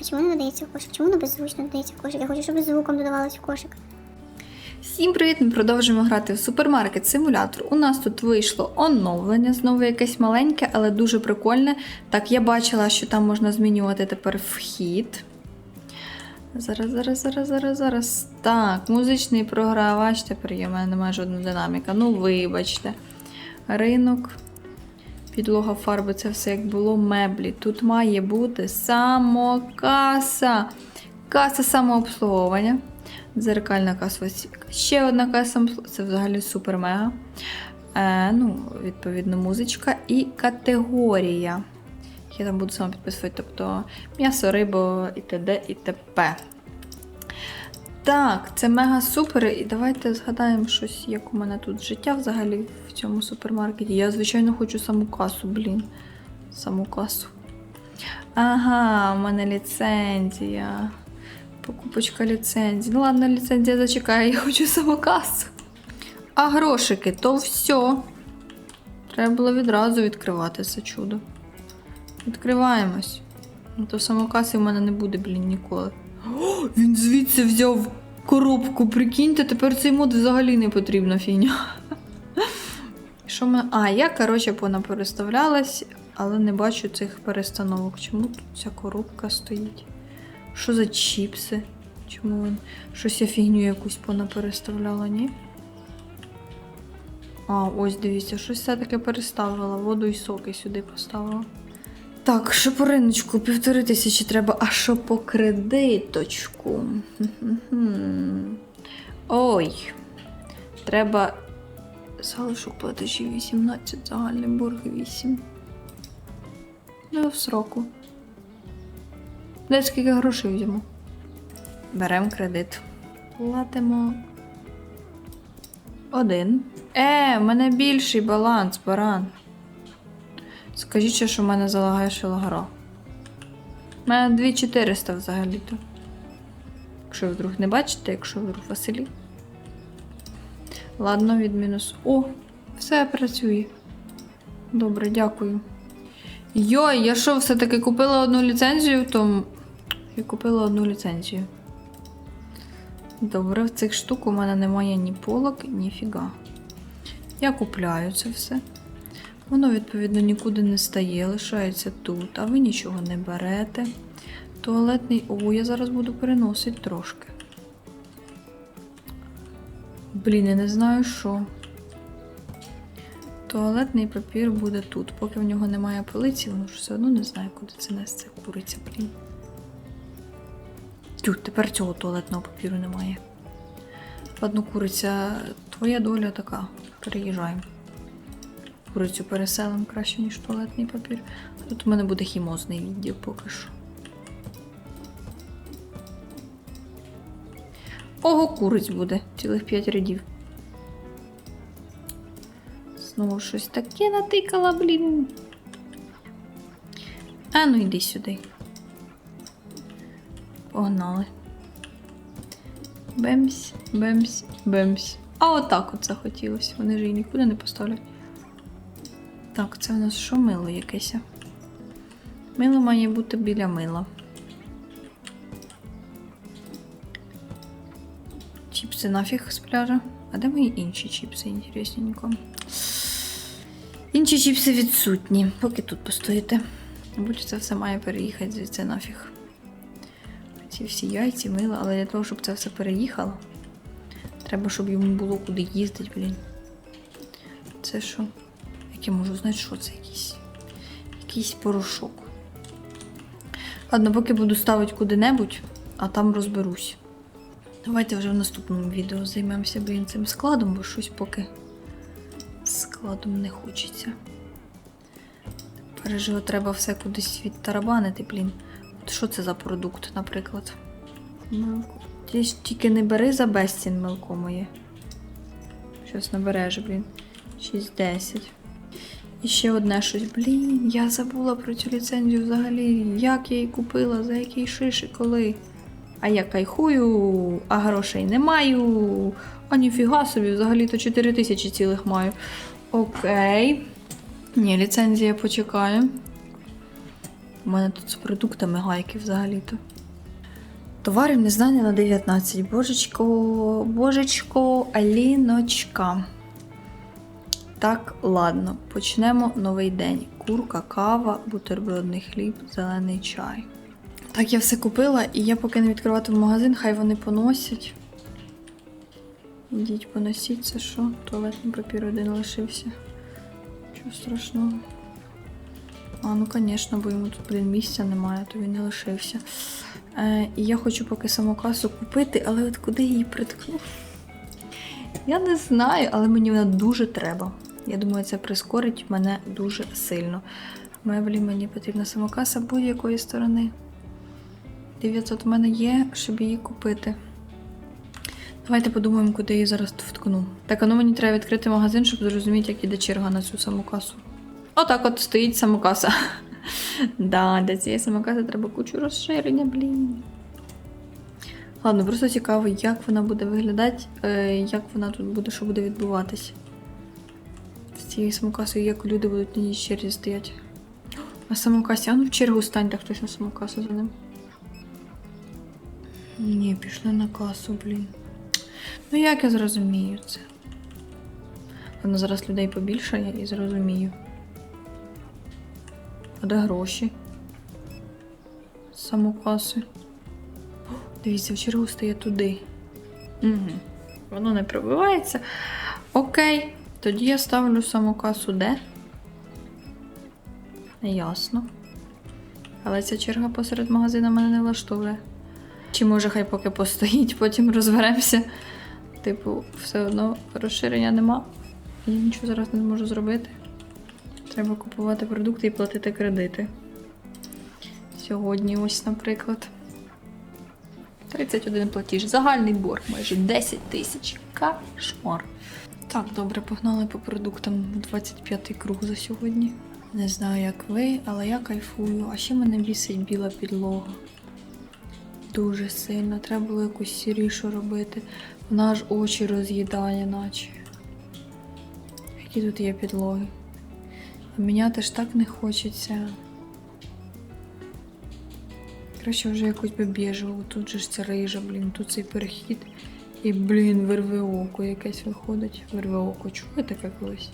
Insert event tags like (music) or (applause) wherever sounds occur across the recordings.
А чому не додається в кошик? Чому не беззвучно додається в кошик? Я хочу, щоб звуком додавалось в кошик. Всім привіт! Ми продовжуємо грати в супермаркет симулятор. У нас тут вийшло оновлення, знову якесь маленьке, але дуже прикольне. Так, я бачила, що там можна змінювати тепер вхід. Зараз, зараз, зараз, зараз, зараз. Так, музичний програвач. Тепер є, в мене немає жодної динаміка. Ну, вибачте. Ринок. Підлога фарби, це все як було меблі. Тут має бути самокаса. Каса самообслуговування. Дзеркальна стійка. Ще одна каса, це взагалі супер-мега. Е, ну, відповідно, музичка і категорія. Я там буду сама підписувати, тобто м'ясо, риба і т.д. і т.п. Так, це мега супер. І давайте згадаємо щось, як у мене тут життя взагалі в цьому супермаркеті. Я, звичайно, хочу саму касу, блін. Саму касу. Ага, у мене ліцензія. Покупочка ліцензії. Ну ладно, ліцензія зачекає, я хочу самокасу. А грошики, то все. Треба було відразу відкривати це чудо. Відкриваємось. Ну, то самокаси в мене не буде, блін, ніколи. О, він звідси взяв коробку, прикиньте, тепер цей мод взагалі не потрібна фігня. Що ми... А, я, коротше, понапереставлялась, але не бачу цих перестановок. Чому тут ця коробка стоїть? Що за чіпси? Чому він? Щось я фігню якусь понапереставляла, ні? А, ось дивіться, щось все-таки переставила. Воду і соки сюди поставила. Так, що по риночку півтори тисячі треба, а що по кредиточку? Ой. Треба залишок платежів 18, загальний борг 8. Ну, в сроку. Де скільки грошей візьму? Беремо кредит. Платимо. Один. Е, в мене більший баланс, баран. Скажіть, ще, що в мене залагає шелагара. У мене 2400 взагалі-то. Якщо ви вдруг не бачите, якщо вдруг Василі. Ладно, від мінус. О, все працює. Добре, дякую. Йой, я що, все-таки купила одну ліцензію, то я купила одну ліцензію. Добре, в цих штук у мене немає ні полок, ні фіга. Я купляю це все. Воно, відповідно, нікуди не стає, лишається тут, а ви нічого не берете. Туалетний. О, я зараз буду переносити трошки. Блін, я не знаю що. Туалетний папір буде тут. Поки в нього немає полиці, воно ж все одно не знає, куди це нести куриця, блін. Тю, тепер цього туалетного папіру немає. Ладно, куриця, твоя доля така. Переїжджаємо. Курицю переселимо краще, ніж туалетний папір. Тут у мене буде хімозний відділ поки що. Ого, куриць буде, цілих 5 рядів. Знову щось таке натикала, блін. А ну йди сюди. Погнали. Бемсь, бемсь, бемсь. А отак от захотілося. Вони ж її нікуди не поставлять. Так, це у нас що мило якесь? Мило має бути біля мила. Чіпси нафіг з пляжа. А де мої інші чіпси, інтересненько? Інші чіпси відсутні, поки тут постоїте. Мабуть, це все має переїхати звідси нафіг. Ці всі яйці, мила, але для того, щоб це все переїхало, треба, щоб йому було куди їздити, блін. Це що? Як я можу знати, що це якийсь? Якийсь порошок. Ладно, поки буду ставити куди-небудь, а там розберусь. Давайте вже в наступному відео займемося блін, цим складом, бо щось поки складом не хочеться. Тепер же треба все кудись відтарабанити, блін. От що це за продукт, наприклад? Милко. Тільки не бери за безцін милко моє. Щось набереш, блін. 6-10. І ще одне щось. Блін, я забула про цю ліцензію взагалі. Як я її купила, за який шиш і коли. А я кайхую, а грошей не маю. А ніфіга собі, взагалі-то 4 тисячі цілих маю. Окей. Ні, ліцензія почекає. У мене тут з продуктами гайки взагалі-то. Товарів не знання на 19. Божечко, божечко, Аліночка. Так, ладно, почнемо новий день. Курка, кава, бутербродний хліб, зелений чай. Так, я все купила, і я поки не відкриватиму магазин, хай вони поносять. Ідіть поносіть, це що? Туалетний папір один лишився. Чого страшного? А, ну звісно, бо йому тут, блін, місця немає, то він не лишився. Е, і я хочу поки самокасу купити, але от куди її приткну? Я не знаю, але мені вона дуже треба. Я думаю, це прискорить мене дуже сильно. Меблі мені потрібна самокаса будь-якої сторони. 900 в мене є, щоб її купити. Давайте подумаємо, куди її зараз вткну. Так, а ну мені треба відкрити магазин, щоб зрозуміти, як іде черга на цю самокасу. Отак от стоїть самокаса. (laughs) Да, для цієї самокаси треба кучу розширення, блін. Ладно, просто цікаво, як вона буде виглядати, е, як вона тут буде, що буде відбуватись. Цією самокасою, як люди будуть на ній черзі стоять. На самокасі, а ну в чергу станьте хтось на самокасу за ним. Ні, пішли на касу, блін. Ну як я зрозумію це? Ладно, зараз людей побільшає і зрозумію. А де гроші? Самокаси. О, Дивіться, в чергу стає туди. Угу. Воно не пробивається. Окей. Тоді я ставлю самокасу де? Ясно. Але ця черга посеред магазину мене не влаштовує. Чи може хай поки постоїть, потім розберемося. Типу, все одно розширення нема. Я нічого зараз не зможу зробити. Треба купувати продукти і платити кредити. Сьогодні, ось, наприклад. 31 платіж. Загальний борг майже 10 тисяч. Кошмар. Так, добре, погнали по продуктам 25-й круг за сьогодні. Не знаю, як ви, але я кайфую. А ще мене бісить біла підлога. Дуже сильно. Треба було якусь сірішу робити. Вона аж очі роз'їдає, наче. Які тут є підлоги? А Міняти ж так не хочеться. Краще вже якусь би біжеву. Тут же ж ця рижа, блін, тут цей перехід. І, блін, вирве око якесь виходить. Вирве око. Чули таке колись?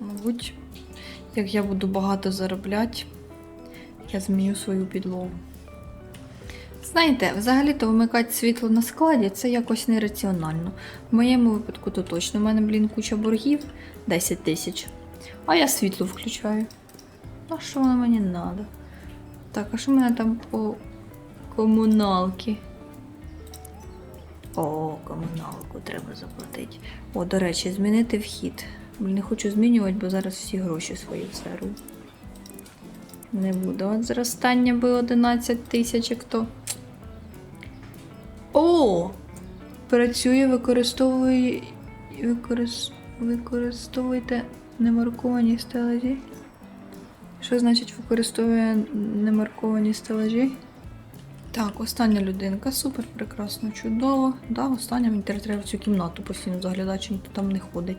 Мабуть, як я буду багато заробляти, я зміню свою підлогу. Знаєте, взагалі-то вимикати світло на складі це якось нераціонально. В моєму випадку то точно. У мене, блін, куча боргів 10 тисяч. А я світло включаю. А що воно мені треба? Так, а що в мене там по комуналки? О, комуналку треба заплатити. О, до речі, змінити вхід. Не хочу змінювати, бо зараз всі гроші свої всеру. Не буду. От зростання би 11 тисяч, як то. О! Працює, використовує. Використ... Використовуйте немарковані стелажі. Що значить використовує немарковані стелажі? Так, остання людинка. Супер, прекрасно, чудово. Да, остання мені треба в цю кімнату постійно заглядати, ніхто там не ходить.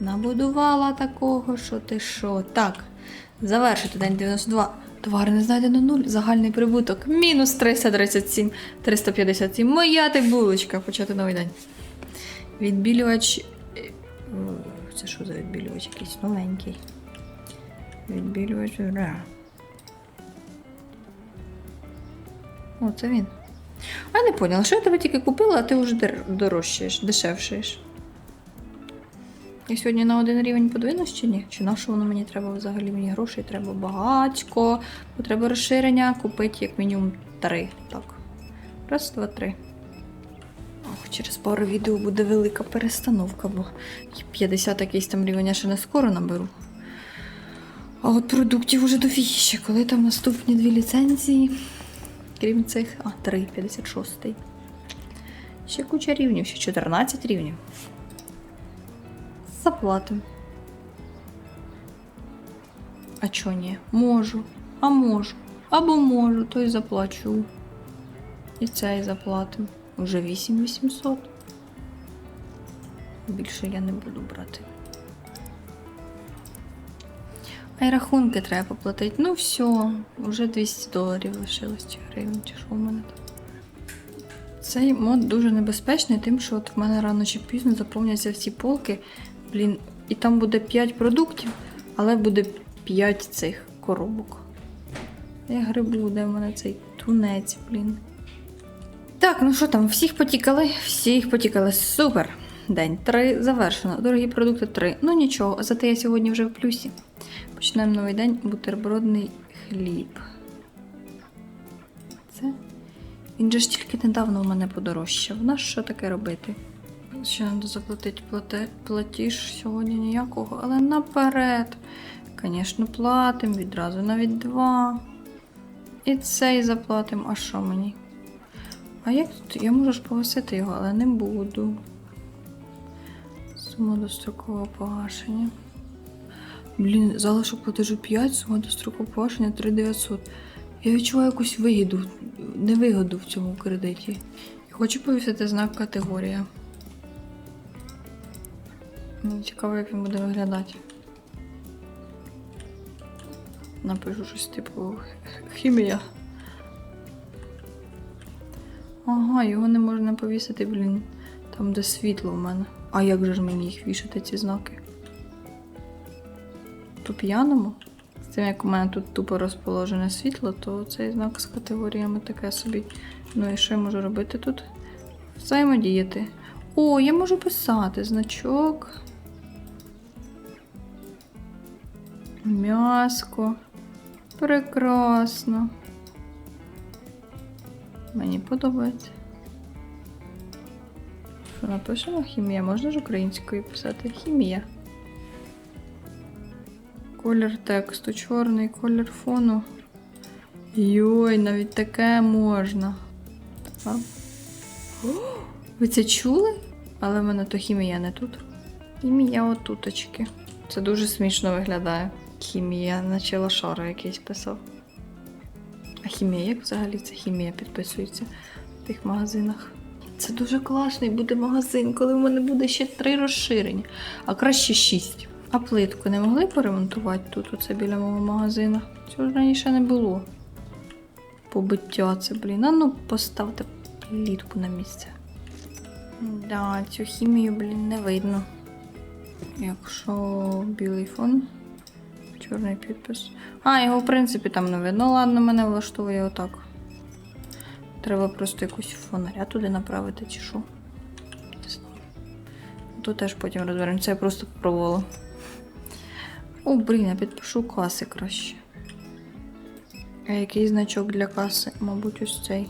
Набудувала такого, що ти що. Так, завершити день 92. Товари не знайдено нуль. Загальний прибуток. Мінус 337, 357. Моя ти булочка. Почати новий день. Відбілювач. е, Це що за відбілювач? Якийсь новенький. Відбілювач. О, це він. А я не поняла, що я тебе тільки купила, а ти вже дорожчаєш, дешевшаєш. Я сьогодні на один рівень подвинусь чи ні? Чи на що воно мені треба взагалі? Мені грошей треба багатько, треба розширення, купити як мінімум три. Так. Раз, два, три. Ох, через пару відео буде велика перестановка, бо 50 якийсь там рівень я ще не скоро наберу. А от продуктів уже дофігіще, коли там наступні дві ліцензії. Крім цих. А, 3, 56. Ще куча рівнів, ще 14 рівнів. Заплатим. А чо ні? Можу. А можу. Або можу, то й заплачу. І цей заплатим. Уже 8800. Більше я не буду брати. А й рахунки треба поплатити. Ну все, вже 200 доларів лишилось чи гривень, чи що в мене там. Цей мод дуже небезпечний, тим, що от в мене рано чи пізно заповняться всі полки. Блін, і там буде 5 продуктів, але буде 5 цих коробок. Я грибу, де в мене цей тунець, блін. Так, ну що там, всіх потікали? Всіх потікали. Супер! День 3 завершено. Дорогі продукти 3. Ну нічого, зате я сьогодні вже в плюсі. Починаємо новий день. Бутербродний хліб. Це. Він же ж тільки недавно у мене подорожчав. На що таке робити? Ще треба заплатити платіж сьогодні ніякого, але наперед. Звісно, платимо відразу навіть два. І цей заплатимо. А що мені? А як тут? Я можу ж погасити його, але не буду. Сума дострокового погашення. Блін, залишок платежу 5, сума дострокового погашення 3900. Я відчуваю якусь вигіду, невигоду в цьому кредиті. І хочу повісити знак категорія. Мені цікаво, як він буде виглядати. Напишу щось типу хімія. Ага, його не можна повісити, блін, там, де світло в мене. А як же ж мені їх вішати, ці знаки? По п'яному? З тим, як у мене тут тупо розположене світло, то цей знак з категоріями таке собі. Ну і що я можу робити тут? Взаємодіяти. О, я можу писати значок. М'яско. Прекрасно. Мені подобається. Що напишемо? Хімія. Можна ж українською писати? Хімія. Колір тексту чорний, колір фону. Йой, навіть таке можна. О, ви це чули? Але в мене то хімія не тут. Хімія отуточки. Це дуже смішно виглядає. Хімія, наче лошара якийсь писав. А хімія, як взагалі ця хімія підписується в тих магазинах? Це дуже класний буде магазин, коли в мене буде ще три розширення, а краще шість. А плитку не могли поремонтувати тут, оце біля мого магазину? Цього ж раніше не було. Побиття це, блін. А ну поставте плітку на місце. Да, цю хімію, блін, не видно. Якщо білий фон, чорний підпис. А, його в принципі там не видно. Ну, ладно, мене влаштовує отак. Треба просто якусь фонаря туди направити, чи що. Знаю. Тут теж потім розберемо. Це я просто попробувала. О, блін, я підпишу каси краще. А який значок для каси? Мабуть, ось цей.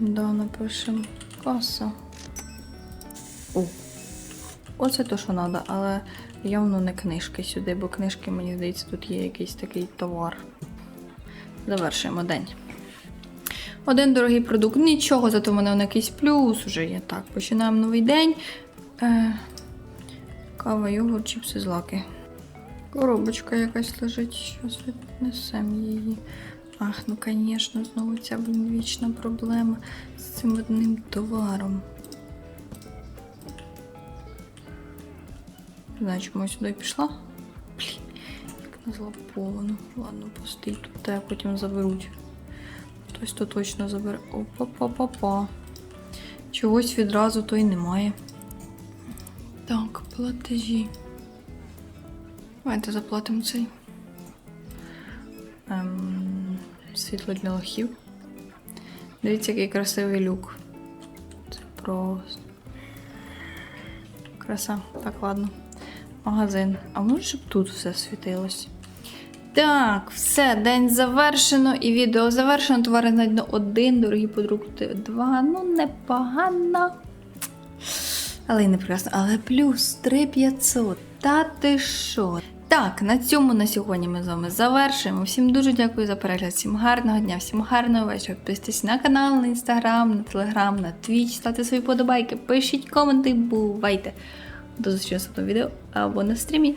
Да, напишемо каса. О, оце то, що треба, але явно не книжки сюди, бо книжки, мені здається, тут є якийсь такий товар. Завершуємо день. Один дорогий продукт, нічого, зато в мене якийсь плюс вже є. Так, починаємо новий день. Е, кава, йогурт, чіпси, злаки. Коробочка якась лежить, щось віднесемо її. Ах, ну звісно, знову ця блін, вічна проблема з цим одним товаром. Не знаю, чому я сюди пішла. Блін, як назло повно. Ладно, пустий тут, та потім заберуть. Хтось то точно забере. Опа-па-па-па. Чогось відразу то й немає. Так, платежі. Давайте заплатимо цей. Ем, світло для лохів. Дивіться, який красивий люк. Це просто. Краса. Так, ладно. Магазин. А може, щоб тут все світилось? Так, все, день завершено і відео завершено. Товари знайдено один, дорогі продукти два. Ну, непогано. Але й не прекрасно. Але плюс 3500. Та ти що? Так, на цьому на сьогодні ми з вами завершуємо. Всім дуже дякую за перегляд. Всім гарного дня, всім гарного вечора. Підписуйтесь на канал, на інстаграм, на телеграм, на твіч, ставте свої подобайки, пишіть коменти, бувайте. До зустрічі в наступному відео або на стрімі.